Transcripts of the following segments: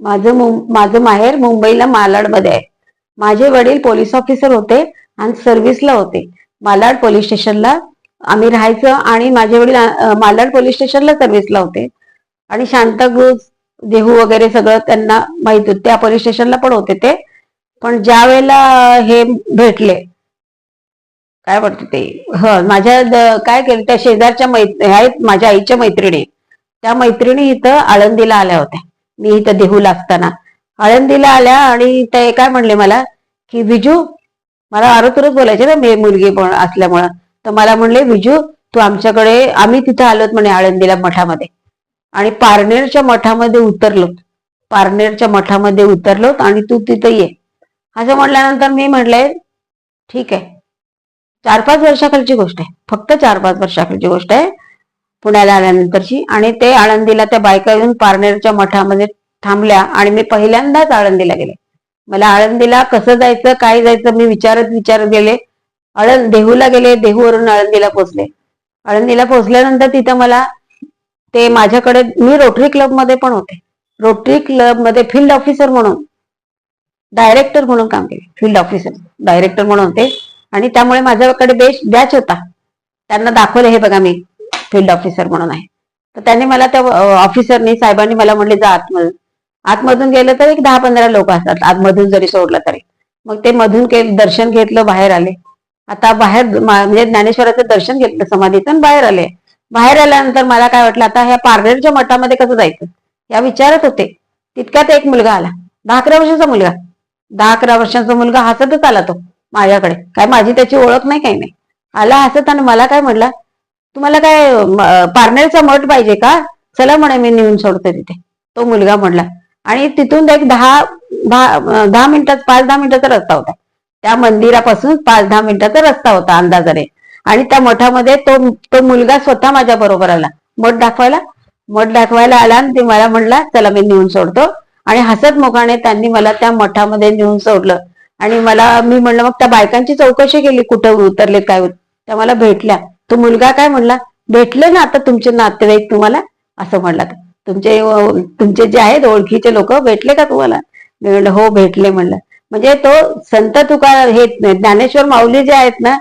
माझं माझं माहेर मुंबईला मालाडमध्ये आहे. माझे वडील पोलीस ऑफिसर होते आणि सर्व्हिसला होते. मालाड पोलीस स्टेशनला आम्ही राहायचं आणि माझे वडील मालाड पोलीस स्टेशनला सर्व्हिसला होते. आणि शांतागृज देहू वगैरे सगळं त्यांना माहीत होते. त्या पोलीस स्टेशनला पण होते ते. पण ज्या वेळेला हे भेटले काय म्हणते ते? ह माझ्या काय केलं त्या शेजारच्या मैत्री आहेत माझ्या आईच्या मैत्रिणी. त्या मैत्रिणी इथं आळंदीला आल्या होत्या. मी इथं देहू लागताना. आळंदीला आल्या आणि ते काय म्हणले मला की विजू मला आरोतरच बोलायचे ना मी मुलगी पण असल्यामुळं. तर मला म्हणले विजू तू आमच्याकडे आम्ही तिथं आलोत म्हणे आळंदीला मठामध्ये. आणि पारनेरच्या मठामध्ये उतरलो पारनेरच्या मठामध्ये उतरलो आणि तू तिथं ये. असं म्हटल्यानंतर मी म्हटले ठीक आहे. चार पाच वर्षाखालची गोष्ट आहे. फक्त चार पाच वर्षाखालची गोष्ट आहे. पुण्याला आल्यानंतरची. आणि ते आळंदीला त्या बायका येऊन पारनेरच्या मठामध्ये थांबल्या आणि मी पहिल्यांदाच आळंदीला गेले. मला आळंदीला कसं जायचं काय जायचं मी विचारत विचारत गेले. आळंद देहूला गेले देहूवरून आळंदीला पोहोचले. आळंदीला पोहोचल्यानंतर तिथं मला ते माझ्याकडे मी रोटरी क्लबमध्ये पण होते. रोटरी क्लबमध्ये फील्ड ऑफिसर म्हणून डायरेक्टर म्हणून काम केले. फील्ड ऑफिसर डायरेक्टर म्हणून होते. आणि त्यामुळे माझ्याकडे बेस्ट बॅच होता. त्यांना दाखवले हे बघा मी फील्ड ऑफिसर म्हणून आहे. तर त्यांनी मला त्या ऑफिसरनी साहेबांनी मला म्हणले जा आतमधून. आतमधून गेलं तर एक दहा पंधरा लोक असतात आतमधून जरी सोडलं तरी. मग ते मधून के दर्शन घेतलं बाहेर आले. आता बाहेर म्हणजे ज्ञानेश्वराचं दर्शन घेतलं समाधीतून बाहेर आले. बाहेर आल्यानंतर मला काय वाटलं आता ह्या पारनेरच्या मठामध्ये कसं जायचं? या विचारत होते. तितक्यात एक मुलगा आला. दहा अकरा वर्षाचा मुलगा. दहा अकरा वर्षाचा मुलगा हसतच आला तो माझ्याकडे. काय माझी त्याची ओळख नाही काही नाही. आला हसत आणि मला काय म्हटला तुम्हाला काय पार्नरचा पारनेरचा मठ पाहिजे का? चला म्हणे मी नेऊन सोडते तिथे. तो मुलगा म्हणला आणि तिथून एक दहा दहा मिनिटात पाच दहा मिनिटाचा रस्ता होता. त्या मंदिरापासून पाच दहा मिनिटाचा रस्ता होता अंदाजाने. आणि त्या मठामध्ये तो तो मुलगा स्वतः माझ्या बरोबर आला. मठ दाखवायला. मठ दाखवायला आला आणि ते मला म्हणला चला मी नेऊन सोडतो. आणि हसत मुखाने त्यांनी मला त्या मठामध्ये नेऊन सोडलं. आणि मला मी म्हणलं मग त्या बायकांची चौकशी केली कुठं उतरले काय त्या मला भेटल्या. तो मुलगा काय म्हणला भेटले ना आता तुमचे नातेवाईक तुम्हाला? असं म्हणला. तुमचे तुमचे जे आहेत ओळखीचे लोक भेटले का तुम्हाला? म्हणलं हो भेटले म्हणलं. म्हणजे तो संत तुका हे ज्ञानेश्वर माऊली जे आहेत ना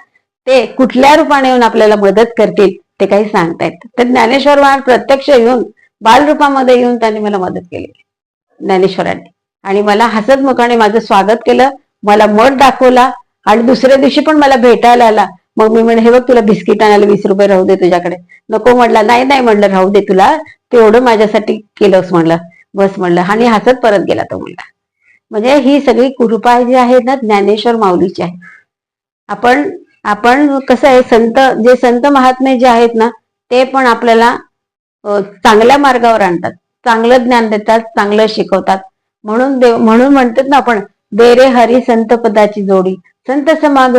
ते कुठल्या रूपाने येऊन आपल्याला मदत करतील ते काही सांगतायत. तर ज्ञानेश्वर महाराज प्रत्यक्ष येऊन बालरूपामध्ये येऊन त्यांनी मला मदत केली. ज्ञानेश्वरांनी. आणि मला हसत मुखाने माझं स्वागत केलं मला मठ दाखवला आणि दुसऱ्या दिवशी पण मला भेटायला आला. मग मी म्हणे हे बघ तुला बिस्किट आणायला वीस रुपये राहू दे तुझ्याकडे. नको म्हटला. नाही नाही म्हणलं राहू दे तुला. तेवढं माझ्यासाठी केलंस म्हणलं बस म्हणलं आणि हसत परत गेला तो म्हणला म्हणजे ही सगळी कृपा जी आहे ना ज्ञानेश्वर माऊलीची आहे. आपण आपण कसं आहे संत जे संत महात्मे जे आहेत ना ते पण आपल्याला चांगल्या मार्गावर आणतात. चांगलं ज्ञान देतात चांगलं शिकवतात. म्हणून देव म्हणून म्हणतात ना आपण बेरे हरी संत पदाची जोडी. संत समाग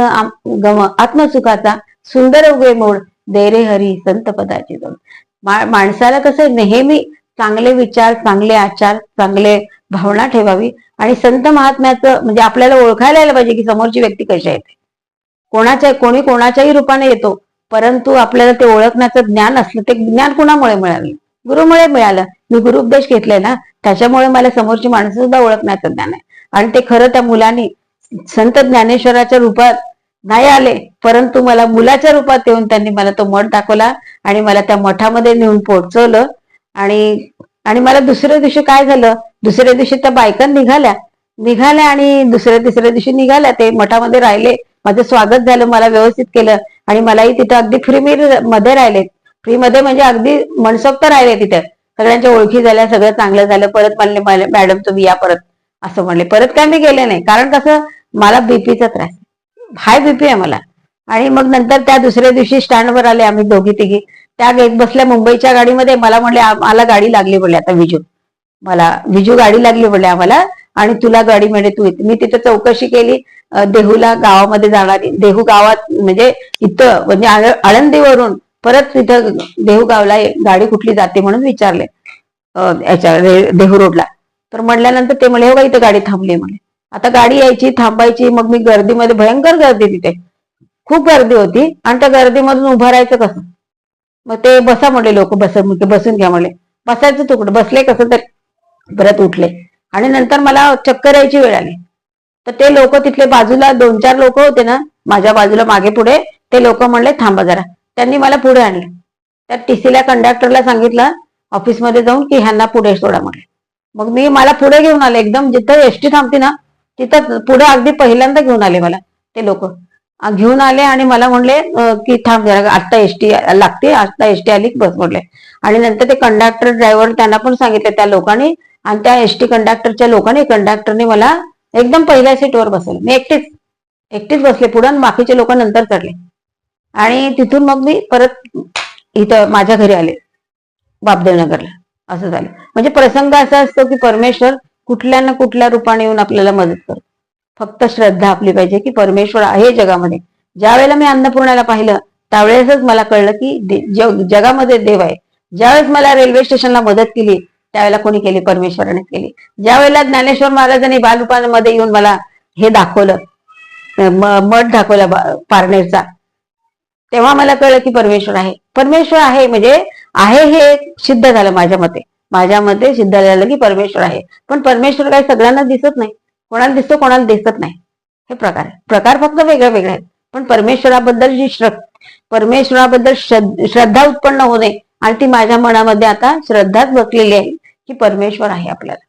गम आत्मसुखाचा सुंदर उगे मोड देरे हरी संत पदाची जोड मा- माणसाला कसं नेहमी चांगले विचार चांगले आचार चांगले भावना ठेवावी आणि संत महात्म्याचं म्हणजे आपल्याला ओळखायला यायला पाहिजे की समोरची व्यक्ती कशी येते कोणाच्या कोणी कोणाच्याही रूपाने येतो परंतु आपल्याला ते ओळखण्याचं ज्ञान असलं ते ज्ञान कुणामुळे मिळालं? गुरुमुळे मिळालं. मी गुरुपदेश घेतलाय ना त्याच्यामुळे मला समोरची माणसं सुद्धा ओळखण्याचं ज्ञान आहे. आणि ते खरं त्या मुलांनी संत ज्ञानेश्वराच्या रूपात नाही आले परंतु मला मुलाच्या रूपात येऊन त्यांनी मला तो मठ दाखवला आणि मला त्या मठामध्ये नेऊन पोहोचवलं. आणि आणि मला दुसऱ्या दिवशी काय झालं? दुसऱ्या दिवशी त्या बायका निघाल्या. निघाल्या आणि दुसऱ्या तिसऱ्या दिवशी निघाल्या. ते मठामध्ये राहिले. माझं स्वागत झालं. मला व्यवस्थित केलं. आणि मलाही तिथं अगदी फ्री मध्ये राहिले. फ्री मध्ये म्हणजे अगदी मनसोक्त राहिले तिथे. सगळ्यांच्या ओळखी झाल्या. सगळं चांगलं झालं. परत म्हणले मॅडम तुम्ही या परत. असं म्हणले. परत काय मी गेले नाही. कारण कसं? मला बीपीचा त्रास हाय बीपी आहे मला. आणि मग नंतर त्या दुसऱ्या दिवशी स्टँडवर आले आम्ही दोघी तिघी. त्या घेत बसल्या मुंबईच्या गाडीमध्ये मला म्हणले मला गाडी लागली म्हणले आता विजू. मला विजू गाडी लागली म्हणले आम्हाला आणि तुला गाडी मिळेल तू मी तिथं चौकशी केली. देहूला गावामध्ये जाणारी देहू गावात म्हणजे इथं म्हणजे आळ- आळंदीवरून परत तिथं देहू गावला गाडी कुठली जाते म्हणून विचारले. याच्या देहू रोडला. तर म्हणल्यानंतर ते म्हणले हो का इथं गाडी थांबली म्हणे. आता गाडी यायची थांबायची मग मी गर्दीमध्ये भयंकर गर्दी तिथे. खूप गर्दी होती. आणि त्या गर्दीमधून उभं राहायचं कसं? मग ते बसा म्हणले लोक बस बसून घ्या म्हणले. बसायचं तुकडं बसले कसं तर. परत उठले. आणि नंतर मला चक्कर यायची वेळ आली. तर ते लोक तिथले बाजूला दोन चार लोक होते ना माझ्या बाजूला मागे पुढे ते लोक म्हणले थांबा जरा. त्यांनी मला पुढे आणलं. त्या टीसीला कंडक्टरला सांगितलं ऑफिसमध्ये जाऊन की ह्यांना पुढे सोडा म्हणले. मग मी मला पुढे घेऊन आले. एकदम जिथं एसटी थांबते ना तिथं पुढं अगदी पहिल्यांदा घेऊन आले मला ते लोक. घेऊन आले आणि मला म्हणले की थांब जरा आत्ता एसटी लागते आत्ता एसटी आली की बस म्हटले आणि नंतर ते कंडक्टर ड्रायव्हर त्यांना पण सांगितलं त्या लोकांनी आणि त्या एसटी कंडक्टरच्या लोकांनी कंडक्टरने मला एकदम पहिल्या सीटवर बसवलं. मी एकटीच एकटीच बसले पुढे आणि बाकीचे लोक नंतर चढले. आणि तिथून मग मी परत इथं माझ्या घरी आले बापदेवनगरला. असं झालं. म्हणजे प्रसंग असा असतो की परमेश्वर कुठल्या ना कुठल्या रूपाने येऊन आपल्याला मदत करतो. फक्त श्रद्धा आपली पाहिजे की परमेश्वर आहे जगामध्ये. ज्या वेळेला मी अन्नपूर्णाला पाहिलं त्यावेळेसच मला कळलं की दे- जगामध्ये देव आहे. ज्यावेळेस मला रेल्वे स्टेशनला मदत केली त्यावेळेला कोणी केली? परमेश्वराने केली. ज्या वेळेला ज्ञानेश्वर महाराजांनी बालरूपामध्ये येऊन मला हे दाखवलं मठ दाखवला पारनेरचा तेव्हा मला कळलं की परमेश्वर आहे. परमेश्वर आहे म्हणजे आहे हे सिद्ध झालं माझ्या मते. माझ्या सिद्ध झालं की परमेश्वर आहे. पण परमेश्वर काही सगळ्यांना दिसत नाही. कोणाला दिसतो कोणाला दिसत नाही. हे प्रकार प्रकार फक्त वेगळे वेगळे आहेत. पण परमेश्वराबद्दल जी श्र परमेश्वराबद्दल श्रद्धा उत्पन्न होणे आणि ती माझ्या मनामध्ये आता श्रद्धाच बसलेली आहे की परमेश्वर आहे आपल्याला.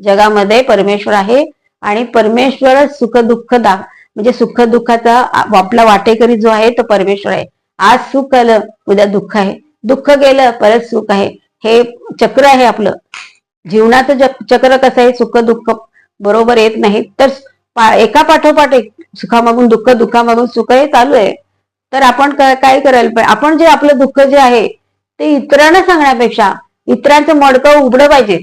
जगामध्ये परमेश्वर आहे आणि परमेश्वरच सुख दुःख दा म्हणजे सुख दुःखाचा आपला वाटेकरी जो आहे तो परमेश्वर आहे. आज सुख आलं उद्या दुःख आहे. दुःख गेलं परत सुख आहे. हे चक्र आहे आपलं. जीवनाचं चक्र कसं आहे? सुख दुःख बरोबर येत नाही तर एका पाठोपाठ एक सुखामागून दुःख दुःखामागून सुख हे चालू आहे. तर आपण काय करायला पाहिजे? आपण जे आपलं दुःख जे आहे ते इतरांना सांगण्यापेक्षा इतरांचं मडकं उघडं पाहिजे.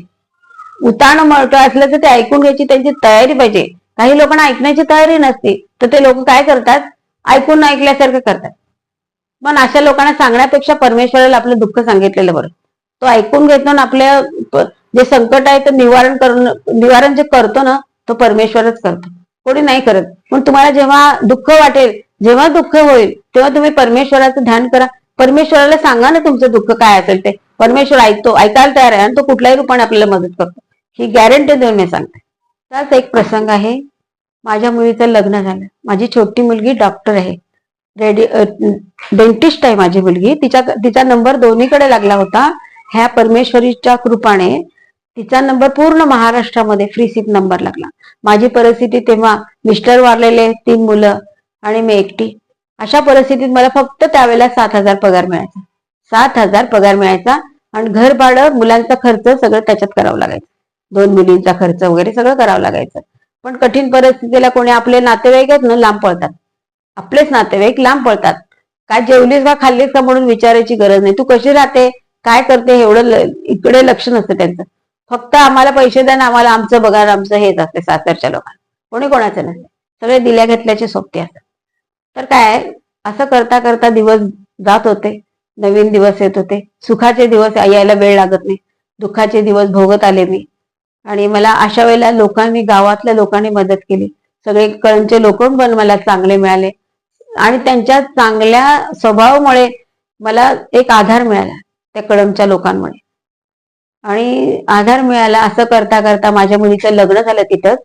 उताण मडकं असलं तर ते ऐकून घ्यायची त्यांची तयारी पाहिजे. काही लोकांना ऐकण्याची तयारी नसते. तर ते लोक काय करतात? ऐकून ऐकल्यासारखं करतात. पण अशा लोकांना सांगण्यापेक्षा परमेश्वराला आपलं दुःख सांगितलेलं बरं. तो ऐकून घेतो ना आपल्या जे संकट आहे ते निवारण करून निवारण जे करतो ना तो परमेश्वरच करतो. कोणी नाही करत. पण तुम्हाला जेव्हा दुःख वाटेल जेव्हा दुःख होईल तेव्हा तुम्ही परमेश्वराचं ध्यान करा. परमेश्वराला सांगा ना तुमचं दुःख काय असेल ते. परमेश्वर ऐकतो ऐकायला तयार आहे आणि तो कुठल्याही रूपाने आपल्याला मदत करतो. ही गॅरंटी देऊन मी सांगते. त्याच एक प्रसंग आहे. माझ्या मुलीचं लग्न झालं. माझी छोटी मुलगी डॉक्टर आहे. रेडी डेंटिस्ट आहे माझी मुलगी. तिच्या तिचा नंबर दोन्हीकडे लागला होता. ह्या परमेश्वरीच्या कृपाने तिचा नंबर पूर्ण महाराष्ट्रामध्ये फ्री सीट नंबर लागला. माझी परिस्थिती तेव्हा मिस्टर वारलेले तीन मुलं आणि मी एकटी. अशा परिस्थितीत मला फक्त त्यावेळेला सात हजार पगार मिळायचा. सात हजार पगार मिळायचा आणि घर भाडं मुलांचा खर्च सगळं त्याच्यात करावं लागायचं. दोन मुलींचा खर्च वगैरे सगळं करावं लागायचं. पण कठीण परिस्थितीला कोणी आपले नातेवाईक आहेत ना लांब पळतात. आपलेच नातेवाईक लांब पळतात. काय जेवलीस का खाल्लीस का म्हणून विचारायची गरज नाही. तू कशी राहते? काय करते एवढं इकडे लक्ष नसतं त्यांचं. फक्त आम्हाला पैसे द्या ना आम्हाला आमचं बघा आमचं हेच असते सासरच्या लोकांना कोणी कोणाचं नसते सगळे दिल्या घेतल्याचे सोबते असतात तर काय असं करता करता दिवस जात होते. नवीन दिवस येत होते. सुखाचे दिवस यायला वेळ लागत नाही. दुःखाचे दिवस भोगत आले मी. आणि मला अशा वेळेला लोकांनी गावातल्या लोकांनी मदत केली. सगळे कळंचे लोक पण मला चांगले मिळाले. आणि त्यांच्या चांगल्या स्वभावामुळे मला एक आधार मिळाला. त्या कळमच्या लोकांमुळे. आणि आधार मिळाला असं करता करता माझ्या मुलीचं लग्न झालं तिथंच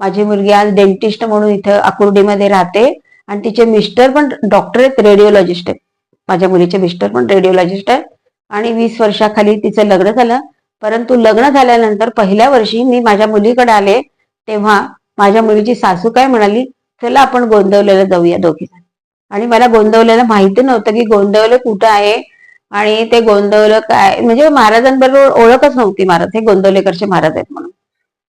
माझी मुलगी आज डेंटिस्ट म्हणून इथं आकुर्डीमध्ये राहते. आणि तिचे मिस्टर पण डॉक्टर आहेत रेडिओलॉजिस्ट आहेत. माझ्या मुलीचे मिस्टर पण रेडिओलॉजिस्ट आहेत. आणि वीस वर्षाखाली तिचं लग्न झालं. परंतु लग्न झाल्यानंतर पहिल्या वर्षी मी माझ्या मुलीकडे आले तेव्हा माझ्या मुलीची सासू काय म्हणाली चला आपण गोंदवलेला जाऊया दोघी आणि मला गोंदवलेलं माहिती नव्हतं की गोंदवले कुठं आहे. आणि ते गोंदवलं काय? म्हणजे महाराजांबरोबर ओळखच नव्हती महाराज. हे गोंदवलेकरचे महाराज आहेत म्हणून.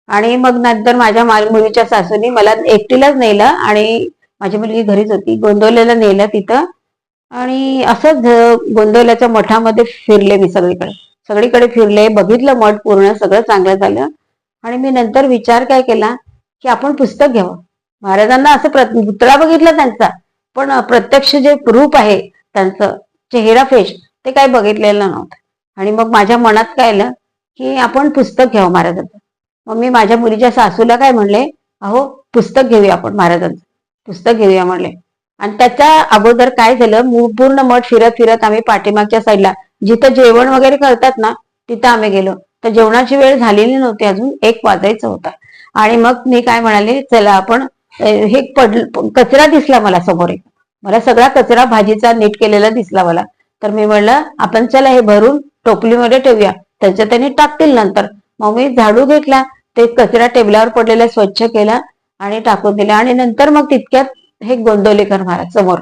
आणि मग नंतर माझ्या मुलीच्या सासूनी मला एकटीलाच नेलं आणि माझी मुलगी घरीच होती. गोंदवलेला नेलं तिथं. आणि असंच गोंदवल्याच्या मठामध्ये फिरले मी सगळीकडे. सगळीकडे फिरले बघितलं मठ पूर्ण सगळं चांगलं झालं. आणि मी नंतर विचार काय केला की आपण पुस्तक घ्यावं. महाराजांना असं प्र- पुतळा बघितला त्यांचा. पण प्रत्यक्ष जे रूप आहे त्यांचं चेहरा फेश ते काही बघितलेलं नव्हतं. आणि मग माझ्या मनात काय आलं की आपण पुस्तक घ्यावं महाराजांचं. मग मी माझ्या मुलीच्या सासूला काय म्हणले अहो पुस्तक घेऊया आपण महाराजांचं. पुस्तक घेऊया म्हणले. आणि त्याच्या अगोदर काय झालं पूर्ण मठ फिरत फिरत आम्ही पाठीमागच्या साईडला जिथं जेवण वगैरे करतात ना तिथं आम्ही गेलो. तर जेवणाची वेळ झालेली नव्हती अजून एक वाजायचं होता. आणि मग मी काय म्हणाले चला आपण हे पड कचरा दिसला मला समोर एक. मला सगळा कचरा भाजीचा नीट केलेला दिसला मला. तर मी म्हणलं आपण चला हे भरून टोपलीमध्ये ठेवूया. त्यांच्या त्यांनी टाकतील नंतर. मग मी झाडू घेतला ते कचरा टेबलावर पडलेला स्वच्छ केला आणि टाकून दिला. आणि नंतर मग तितक्यात हे गोंदवलेकर महाराज समोर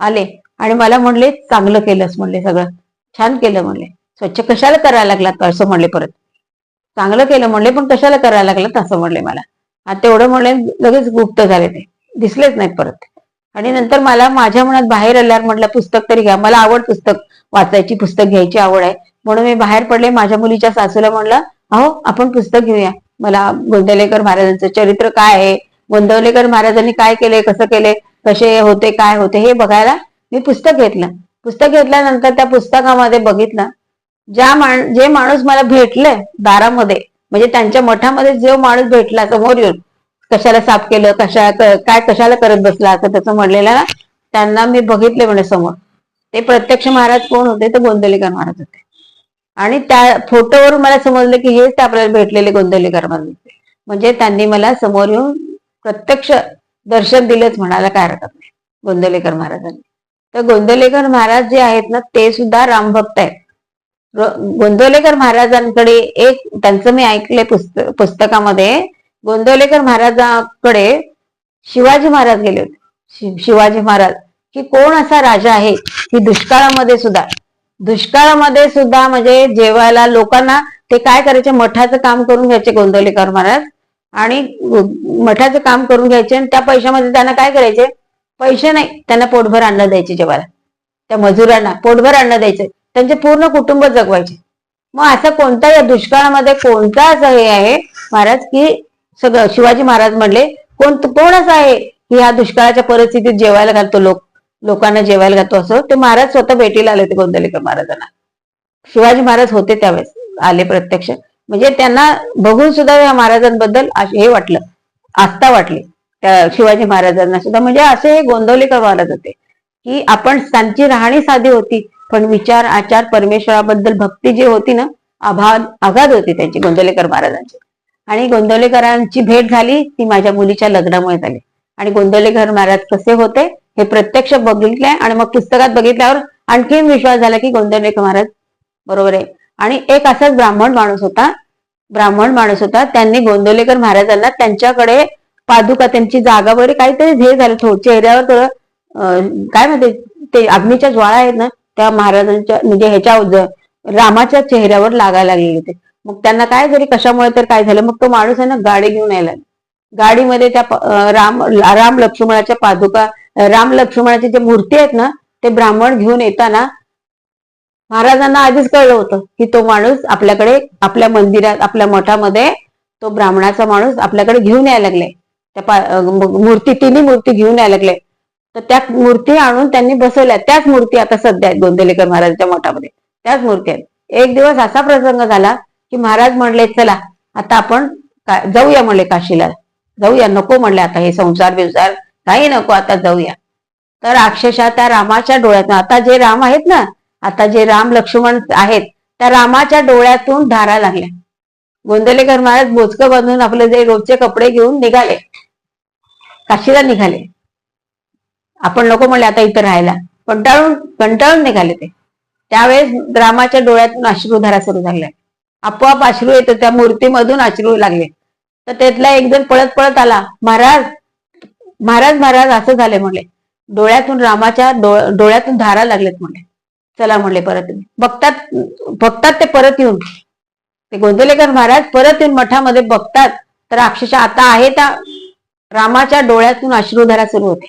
आले आणि मला म्हणले चांगलं केलंस म्हणले सगळं. छान केलं म्हणले. स्वच्छ कशाला करायला लागलात असं म्हणले परत. चांगलं केलं म्हणले पण कशाला करायला लागलात? असं म्हणले मला. आणि तेवढं म्हणले लगेच गुप्त झाले ते. दिसलेच नाहीत परत. आणि नंतर मला माझ्या मनात बाहेर आल्यावर म्हटलं पुस्तक तरी घ्या. मला आवड पुस्तक वाचायची पुस्तक घ्यायची आवड आहे. म्हणून मी बाहेर पडले. माझ्या मुलीच्या सासूला म्हणलं अहो आपण पुस्तक घेऊया. मला गोंदवलेकर महाराजांचं चरित्र काय आहे? गोंदवलेकर महाराजांनी काय केले? कसं केले? कसे होते? काय होते? हे बघायला मी पुस्तक घेतलं. पुस्तक घेतल्यानंतर त्या पुस्तकामध्ये बघितलं ज्या माण जे माणूस मला भेटले दारामध्ये म्हणजे त्यांच्या मठामध्ये जो माणूस भेटला समोर येऊन कशाला साफ केलं कशा काय कशाला करत बसला असं त्याचं म्हणलेलं ना त्यांना मी बघितले म्हणे समोर. ते प्रत्यक्ष महाराज कोण होते? तर गोंदलेकर महाराज होते. आणि त्या फोटोवरून मला समजलं की हेच ते आपल्याला भेटलेले गोंदलेकर महाराज होते. म्हणजे त्यांनी मला समोर येऊन प्रत्यक्ष दर्शन दिलंच म्हणायला काय हरकत नाही गोंदलेकर महाराजांनी. तर गोंदलेकर महाराज जे आहेत ना ते सुद्धा रामभक्त आहेत. र- गोंदवलेकर महाराजांकडे एक त्यांचं मी ऐकलंय पुस्तक पुस्तकामध्ये गोंदवलेकर महाराजांकडे शिवाजी महाराज गेले होते. शिवाजी महाराज की कोण असा राजा आहे की दुष्काळामध्ये सुद्धा? दुष्काळामध्ये सुद्धा म्हणजे जेवायला लोकांना ते काय करायचे? मठाचं काम करून घ्यायचे गोंदवलेकर महाराज. आणि मठाचं काम करून घ्यायचे आणि त्या पैशामध्ये त्यांना काय करायचे? पैसे नाही. त्यांना पोटभर अन्न द्यायचे जेवायला. त्या मजुरांना पोटभर अन्न द्यायचे. त्यांचे पूर्ण कुटुंब जगवायचे. मग असं कोणता या दुष्काळामध्ये कोणता असं हे आहे महाराज की सगळं शिवाजी महाराज म्हणले कोण कोण असं आहे की ह्या दुष्काळाच्या परिस्थितीत जेवायला घालतो लोक लोकांना जेवायला घालतो? असं ते महाराज स्वतः भेटीला आले होते गोंदलेकर महाराजांना. शिवाजी महाराज होते त्यावेळेस आले प्रत्यक्ष. म्हणजे त्यांना बघून सुद्धा या महाराजांबद्दल हे वाटलं आस्था वाटली. त्या शिवाजी महाराजांना सुद्धा. म्हणजे असे हे गोंदवलेकर महाराज होते की आपण त्यांची राहणी साधी होती पण विचार आचार परमेश्वराबद्दल भक्ती जी होती ना अभाद अगाध होती त्यांची गोंदवलेकर महाराजांची. आणि गोंदवलेकरांची भेट झाली ती माझ्या मुलीच्या लग्नामुळे झाली. आणि गोंदवलेकर महाराज कसे होते हे प्रत्यक्ष बघितलंय आणि मग पुस्तकात बघितल्यावर आणखीन विश्वास झाला की गोंदवलेकर महाराज बरोबर आहे. आणि एक असाच ब्राह्मण माणूस होता ब्राह्मण माणूस होता. त्यांनी गोंदवलेकर महाराजांना त्यांच्याकडे पादुका त्यांची जागा वगैरे काहीतरी हे झालं थोडं चेहऱ्यावर थोडं काय म्हणते ते अग्नीच्या ज्वाळा आहेत ना त्या महाराजांच्या म्हणजे ह्याच्या रामाच्या चेहऱ्यावर लागायला लागलेले होते. मग त्यांना काय जरी कशामुळे तर काय झालं मग तो माणूस आहे ना गाडी घेऊन यायला गाडीमध्ये त्या राम राम लक्ष्मणाच्या पादुका राम लक्ष्मणाच्या जे मूर्ती आहेत ना ते ब्राह्मण घेऊन येताना महाराजांना आधीच कळलं होतं की तो माणूस आपल्याकडे आपल्या मंदिरात आपल्या मठामध्ये तो ब्राह्मणाचा माणूस आपल्याकडे घेऊन यायला लागलाय त्या मूर्ती तिन्ही मूर्ती घेऊन यायला लागले. तर त्या मूर्ती आणून त्यांनी बसवल्या. त्याच मूर्ती आता सध्या आहेत गोंदलेकर महाराजांच्या मठामध्ये. त्याच मूर्ती आहेत. एक दिवस असा प्रसंग झाला की महाराज म्हणले चला आता आपण जाऊया म्हणले काशीला. जाऊया नको म्हणले आता हे संसार बिवसार. काही नको आता जाऊया. तर अक्षरशः त्या रामाच्या डोळ्यातून आता जे राम आहेत ना आता जे राम लक्ष्मण आहेत त्या रामाच्या डोळ्यातून धारा लागल्या. गोंदलेकर महाराज बोचकं बांधून आपले जे रोजचे कपडे घेऊन निघाले. काशीला निघाले. आपण नको म्हणले आता इथं राहायला. कंटाळून कंटाळून निघाले ते. त्यावेळेस रामाच्या डोळ्यातून अश्रुधारा सुरू झाल्या. आपोआप अश्रू येत त्या मूर्तीमधून अश्रू लागले. तर त्यातला एक जण पळत पळत आला महाराज महाराज महाराज असं झाले म्हणले डोळ्यातून रामाच्या डोळ्यातून धारा लागलेत म्हणले चला म्हणले परत बघतात बघतात ते परत येऊन. ते गोंदवलेकर महाराज परत येऊन मठामध्ये बघतात तर अक्षरशः आता आहे त्या रामाच्या डोळ्यातून अश्रूधारा सुरू होते.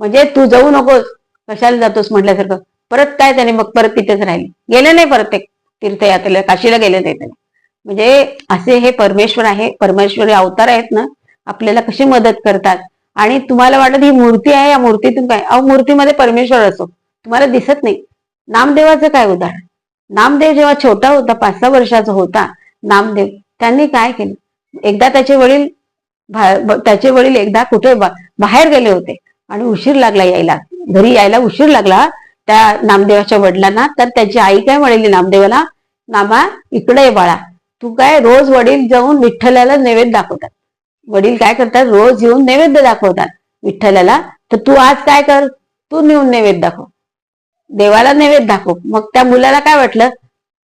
म्हणजे तू जाऊ नकोस कशाला जातोस? म्हटल्यासारखं. परत काय त्याने मग परत तिथेच राहिले. गेले नाही परत ते तीर्थयात्रेला काशीला गेले नाही म्हणजे असे हे परमेश्वर आहे परमेश्वरी अवतार आहेत ना आपल्याला कशी मदत करतात? आणि तुम्हाला वाटत ही मूर्ती आहे या मूर्तीतून काय? अहो मूर्तीमध्ये परमेश्वर असो तुम्हाला दिसत नाही. नामदेवाचं काय उदाहरण? नामदेव जेव्हा छोटा होता पाच सहा वर्षाचा होता नामदेव त्यांनी काय केलं? एकदा त्याचे वडील त्याचे वडील एकदा कुठे बाहेर गेले होते आणि उशीर लागला यायला. घरी यायला उशीर लागला त्या नामदेवाच्या वडिलांना तर त्याची आई काय म्हणाली नामदेवाला नामा इकडे ये बाळा. तू काय रोज वडील जाऊन विठ्ठलाला नैवेद्य दाखवतात. वडील काय करतात रोज येऊन नैवेद्य दाखवतात विठ्ठलाला. तर तू आज काय कर? तू नेऊन नैवेद्य दाखव. देवाला नैवेद्य दाखव. मग त्या मुलाला काय वाटलं?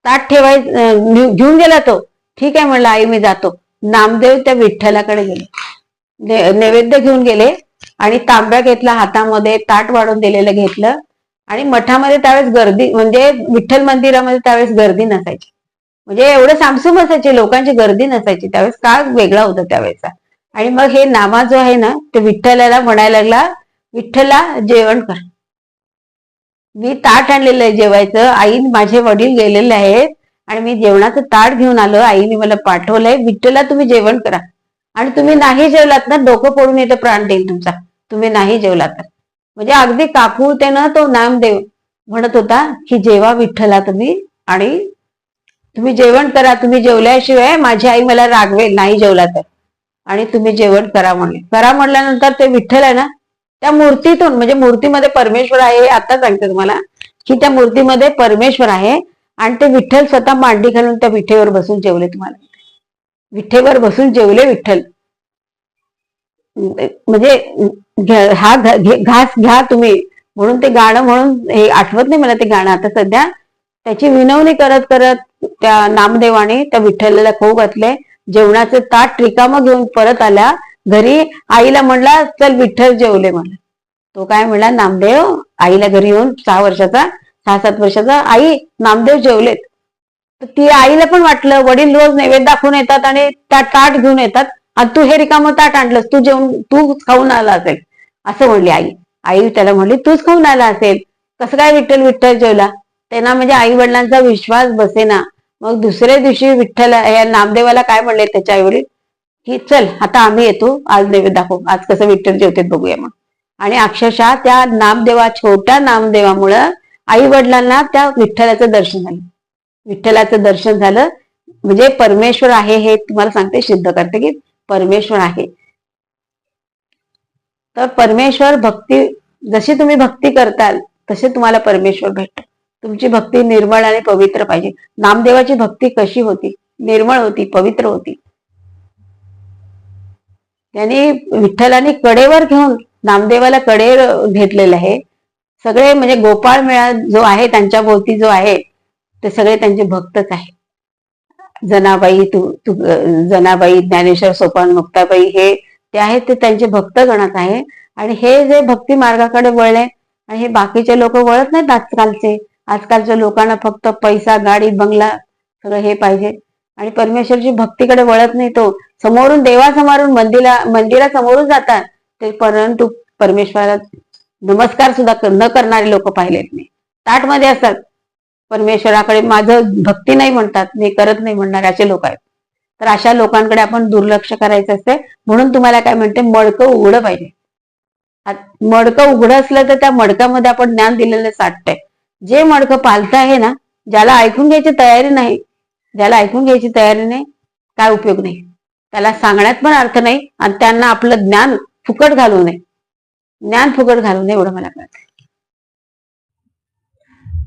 ताट ठेवाय घेऊन गेला तो. ठीक आहे म्हणलं आई मी जातो. नामदेव त्या विठ्ठलाकडे गेले. नैवेद्य घेऊन गेले आणि तांब्या घेतला हातामध्ये ताट वाढून दिलेलं घेतलं. आणि मठामध्ये त्यावेळेस गर्दी म्हणजे विठ्ठल मंदिरामध्ये त्यावेळेस गर्दी नसायची. म्हणजे एवढं सामसूम असायचे लोकांची गर्दी नसायची. त्यावेळेस काळ वेगळा होता त्यावेळेचा. आणि मग हे नामा जो आहे ना ते विठ्ठलाला म्हणायला लागला विठ्ठला जेवण कर. मी ताट आणलेलं आहे जेवायचं. आई माझे वडील गेलेले आहेत आणि मी जेवणाचं ताट घेऊन आलो. आईने मला पाठवलंय विठ्ठला तुम्ही जेवण करा. आणि तुम्ही नाही जेवलात ना डोकं पडून येतं प्राण देईल तुमचा. तुम्ही नाही जेवलात तर. म्हणजे अगदी काकुळतेनं तो नामदेव म्हणत होता की जेवा विठ्ठला तुम्ही आणि तुम्ही जेवण करा तुम्ही जेवल्याशिवाय माझी आई मला रागवेल नाही जेवला तर. आणि तुम्ही जेवण करा म्हणले. करा म्हणल्यानंतर ते विठ्ठल आहे ना त्या मूर्तीतून म्हणजे मूर्तीमध्ये परमेश्वर आहे हे आता सांगते तुम्हाला की त्या मूर्तीमध्ये परमेश्वर आहे आणि ते विठ्ठल स्वतः मांडी घालून त्या विठेवर बसून जेवले तुम्हाला. विठेवर बसून जेवले विठ्ठल. म्हणजे हा घास घ्या तुम्ही. म्हणून ते गाणं म्हणून हे आठवत नाही मला ते गाणं. आता सध्या त्याची विनवणी करत करत त्या नामदेवाने त्या विठ्ठलाला खो घातले. जेवणाचे ताट रिकामं घेऊन परत आल्या. घरी आईला म्हणला चल विठ्ठल जेवले मला. तो काय म्हणला नामदेव आईला घरी येऊन सहा वर्षाचा सहा सात वर्षाचा आई नामदेव जेवलेत. तर ती आईला पण वाटलं वडील रोज नैवेद्य दाखवून येतात आणि त्या ताट घेऊन येतात. आणि तू हे रिकामं ताट आणलंस तू जेवण तू खाऊन आला असेल. असं म्हणली आई. आई त्याला म्हणली तूच खाऊन आला असेल. कसं काय विठ्ठल विठ्ठल जेवला? त्यांना म्हणजे आई वडिलांचा विश्वास बसेना. मग दुसऱ्या दिवशी विठ्ठल या नामदेवाला काय म्हणले त्याच्या आई वडील की चल आता आम्ही येतो. आज नैवेद्य दाखव. आज कसं विठ्ठल जेवते बघूया मग. आणि अक्षरशः त्या नामदेवा छोट्या नामदेवामुळं आई वडिलांना त्या विठ्ठलाचं दर्शन झालं. विठ्ठलाचं दर्शन झालं. म्हणजे परमेश्वर आहे हे तुम्हाला सांगते सिद्ध करते की परमेश्वर आहे. तर परमेश्वर भक्ती जशी तुम्ही भक्ती करताल तसे तुम्हाला परमेश्वर भेटतो तुमची भक्ती निर्मळ आणि पवित्र पाहिजे. नामदेवाची भक्ती कशी होती? निर्मळ होती पवित्र होती. त्यांनी विठ्ठलाने कडेवर घेऊन नामदेवाला कडेवर घेतलेलं आहे. सगळे म्हणजे गोपाळ मेळा जो आहे त्यांच्या भोवती जो आहे ते सगळे त्यांचे भक्तच आहे जनाबाई तू तू जनाबाई ज्ञानेश्वर सोपान मुक्ताबाई हे ते आहेत ते त्यांचे भक्त गणत आहे. आणि हे जे भक्ती मार्गाकडे वळले आणि हे बाकीचे लोक वळत नाहीत आजकालचे. आजकालच्या लोकांना फक्त पैसा गाडी बंगला सगळं हे पाहिजे. आणि परमेश्वरची भक्तीकडे वळत नाही तो. समोरून देवासमोरून मंदिरा मंदिरा समोरून जातात. ते परंतु परमेश्वरात नमस्कार सुद्धा न करणारे लोक पाहिलेत नाही. ताटमध्ये असतात. परमेश्वराकडे माझं भक्ती नाही म्हणतात मी करत नाही म्हणणारे असे लोक आहेत. तर अशा लोकांकडे आपण दुर्लक्ष करायचं असते म्हणून तुम्हाला काय म्हणते मडकं उघडं पाहिजे. मडकं उघडं असलं तर त्या मडकामध्ये आपण ज्ञान दिलेलं साठतंय. जे मडकं पालतं आहे ना ज्याला ऐकून घ्यायची तयारी नाही ज्याला ऐकून घ्यायची तयारी नाही काय उपयोग नाही. त्याला सांगण्यात पण अर्थ नाही आणि त्यांना आपलं ज्ञान फुकट घालू नये. ज्ञान फुकट घालू नये एवढं मला कळतं